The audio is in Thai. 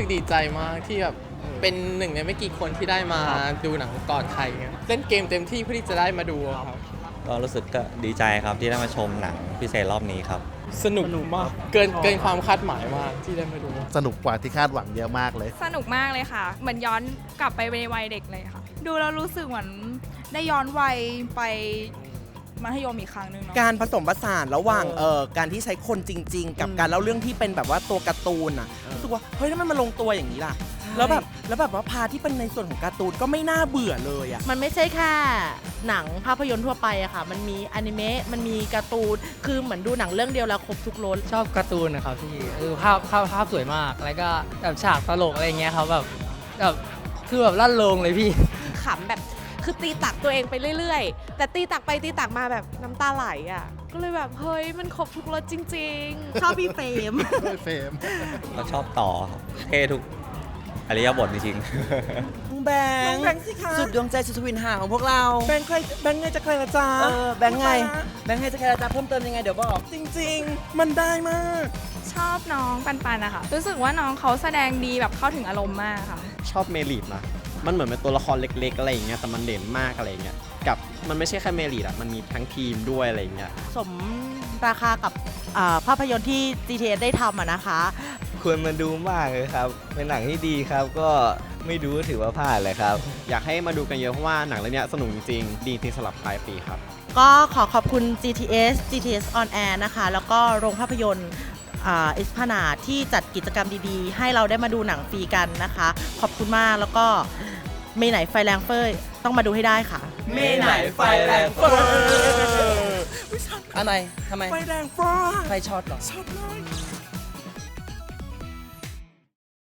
สึกดีใจมากที่แบบเป็นหนึ่งในไม่กี่คนที่ได้มาดูหนังก่อนใครเงี้ยเล่นเกมเต็มที่เพื่อที่จะได้มาดูอะครับ ก็รู้สึกก็ดีใจครับที่ได้มาชมหนังพิเศษรอบนี้ครับ สนุกมากเกินเกินความคาดหมายมากที่ได้มาดู สนุกกว่าที่คาดหวังเยอะมากเลย สนุกมากเลยค่ะ เหมือนย้อนกลับไปในวัยเด็กเลยค่ะ ดูแล้วรู้สึกเหมือนได้ย้อนวัยไป มัธยมอีกครั้งหนึ่งเนาะ การผสมผสานระหว่างเอ่อการที่ใช้คนจริง ๆ กับการเล่าเรื่องที่เป็นแบบว่าตัวการ์ตูนอะรู้สึกว่าเฮ้ยแล้วมันมาลงตัวอย่างนี้ล่ะ แล้วแบบแล้วแบบว่าพาที่เป็นในส่วนของการ์ตูนก็ไม่น่าเบื่อเลยอะ มันไม่ใช่แค่หนังภาพยนตร์ทั่วไปอะค่ะ มันมีอนิเมะ มันมีการ์ตูน คือเหมือนดูหนังเรื่องเดียวแล้วครบทุกรส ชอบการ์ตูนนะครับพี่เออภาพภาพภาพสวยมาก แล้วก็แบบฉากตลกอะไรเงี้ยครับแบบแบบคือแบบลั่นโลงเลยพี่ ขำแบบ คือตีตักตัวเองไปเรื่อยๆ แต่ตีตักไปตีตักมาแบบน้ำตาไหลอะ ก็เลยแบบเฮ้ยมันครบทุกรสจริง ๆ ชอบพี่เฟรมเฟรมก็ชอบต่อครับเท่ทุกอริยบทจริงๆแบงค์สุดดวงใจสุดทวินหาของพวกเรา แบงค์ใครแบงค์ไงจะใครละจ้าเออ แบงค์ไง แบงค์ไงจะใครละจ้าเพิ่มเติมยังไงเดี๋ยวบอก จริง ๆ มันได้มาก ชอบน้องปันปันนะคะรู้สึกว่าน้องเขาแสดงดีแบบเข้าถึงอารมณ์มากค่ะ ชอบเมลีดนะ มันเหมือนเป็นตัวละครเล็ก ๆ อะไรอย่างเงี้ยแต่มันเด่นมากอะไรอย่างเงี้ยกับมันไม่ใช่แค่เมลีดอะมันมีทั้งทีมด้วยอะไรอย่างเงี้ยสมราคากับอ่าภาพยนตร์ที่ GTS ได้ทำอะนะคะ ควรมาดูมากเลยครับ เป็นหนังที่ดีครับ ก็ไม่ดูก็ถือว่าพลาดเลยครับ อยากให้มาดูกันเยอะเพราะว่าหนังเรื่องเนี้ยสนุกจริงๆดีที่สำหรับปลายปีครับ ก็ขอขอบคุณ GTS GTS on air นะคะ แล้วก็โรงภาพยนตร์เอสพนาที่จัดกิจกรรมดีๆ ให้เราได้มาดูหนังฟรีกันนะคะ ขอบคุณมากแล้วก็ เมไหนไฟแรงเฟยต้องมาดูให้ได้ค่ะเมไหนไฟแรงเฟ้ออันไหนทำไมไฟแรงฟ้าไฟช็อตเหรอช็อตเลย